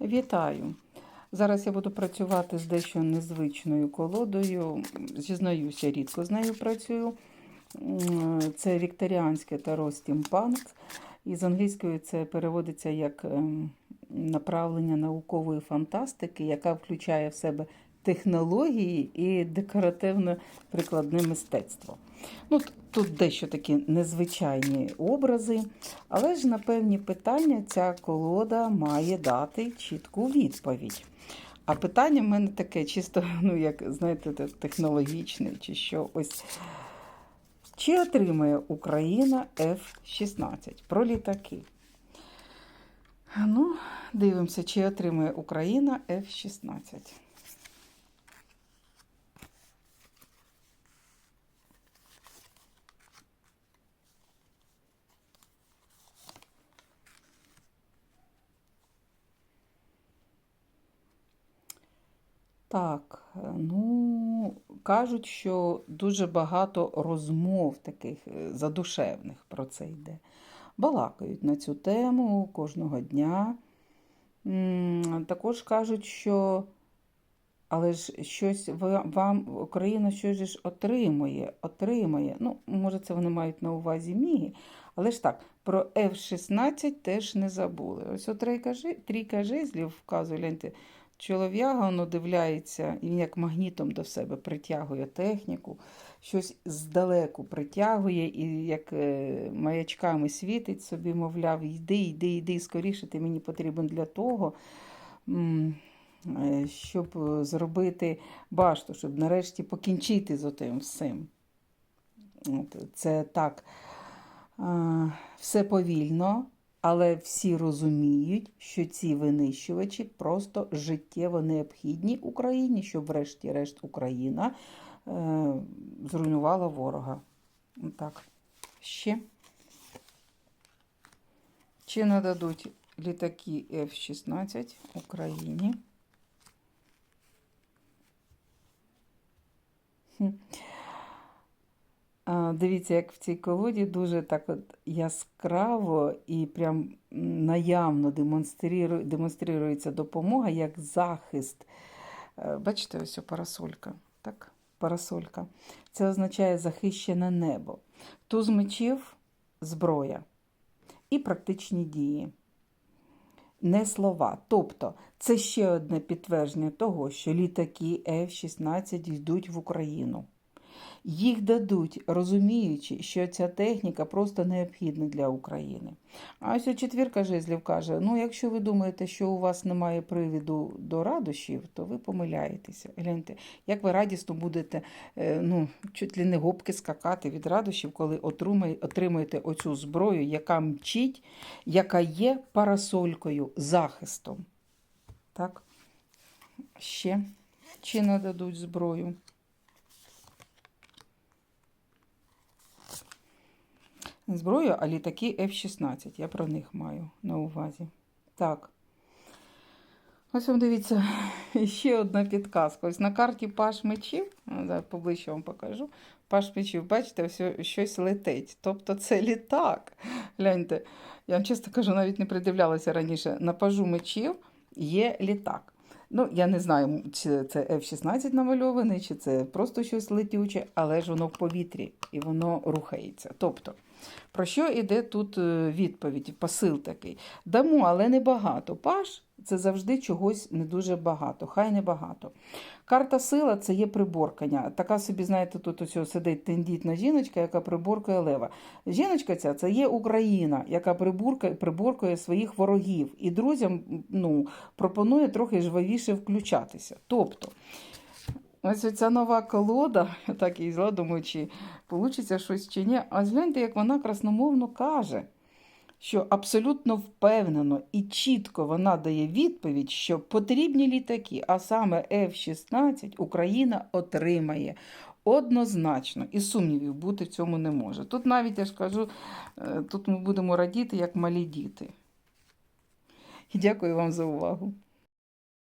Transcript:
Вітаю! Зараз я буду працювати з дещо незвичною колодою. Зізнаюся, рідко з нею працюю. Це вікторіанське таро стімпанк. І з англійської це переводиться як ем, направлення наукової фантастики, яка включає в себе технології і декоративно-прикладне мистецтво. Ну, тут дещо такі незвичайні образи, але ж на певні питання ця колода має дати чітку відповідь. А питання в мене таке, чисто, ну, як знаєте, технологічне, чи що ось. Чи отримає Україна F-16 про літаки? Ну, дивимося, чи отримає Україна F-16. Так, е, ну, кажуть, що дуже багато розмов таких е, задушевних про це йде. Балакають на цю тему кожного дня. Також кажуть, що але ж щось вам Україна щось ж отримує, отримує. Ну, може, це вони мають на увазі міги, але ж так, про F-16 теж не забули. Ось трійка, жи- трійка жезлів вказує, гляньте, чолов'яга воно дивляється, і він як магнітом до себе притягує техніку, щось здалеку притягує і як е, маячками світить собі, мовляв, йди, йди, йди, скоріше, ти мені потрібен для того. е, Щоб е, зробити башту, щоб нарешті покінчити з отим всім. От, це так, все повільно, але всі розуміють, що ці винищувачі просто життєво необхідні Україні, щоб врешті-решт Україна е, зруйнувала ворога. Так, ще. Чи нададуть літаки F-16 Україні? Хм. Дивіться, як в цій колоді дуже так от яскраво і прям наявно демонструє, демонструється допомога як захист. Е, Бачите, ось парасолька. Так? Парасолька. Це означає захищене небо. Туз мечів зброя і практичні дії. Не слова. Тобто, це ще одне підтвердження того, що літаки F-16 йдуть в Україну. Їх дадуть, розуміючи, що ця техніка просто необхідна для України. А ось четвірка жезлів каже: ну, якщо ви думаєте, що у вас немає привіду до радощів, то ви помиляєтеся. Гляньте, як ви радісно будете е, ну, чуть ли не гопки скакати від радощів, коли отримаєте оцю зброю, яка мчить, яка є парасолькою, захистом. Так? Ще чи нададуть зброю? Не зброю, а літаки F-16. Я про них маю на увазі. Так. Ось вам дивіться, ще одна підказка. Ось на карті Паш мечів, зараз поближче вам покажу. Паш мечів, бачите, ось щось летить. Тобто це літак. Гляньте, я вам чесно кажу, навіть не придивлялася раніше. На пажу мечів є літак. Ну, я не знаю, чи це F-16 намальований, чи це просто щось летюче, але ж воно в повітрі і воно рухається. Тобто, про що йде тут е, відповідь, посил такий? Дамо, але небагато. Паш це завжди чогось не дуже багато, хай не багато. Карта сила це є приборкання. Така собі, знаєте, тут ось сидить тендітна жіночка, яка приборкує лева. Жіночка ця це є Україна, яка приборкає, приборкує своїх ворогів. І друзям ну, пропонує трохи жвавіше включатися. Тобто, Ось ця нова колода, я так і зла, думаю, чи вийде щось чи ні. А гляньте, як вона красномовно каже, що абсолютно впевнено і чітко вона дає відповідь, що потрібні літаки, а саме F-16 Україна отримає. Однозначно, і сумнівів бути в цьому не може. Тут навіть я ж кажу, е, тут ми будемо радіти, як малі діти. І дякую вам за увагу.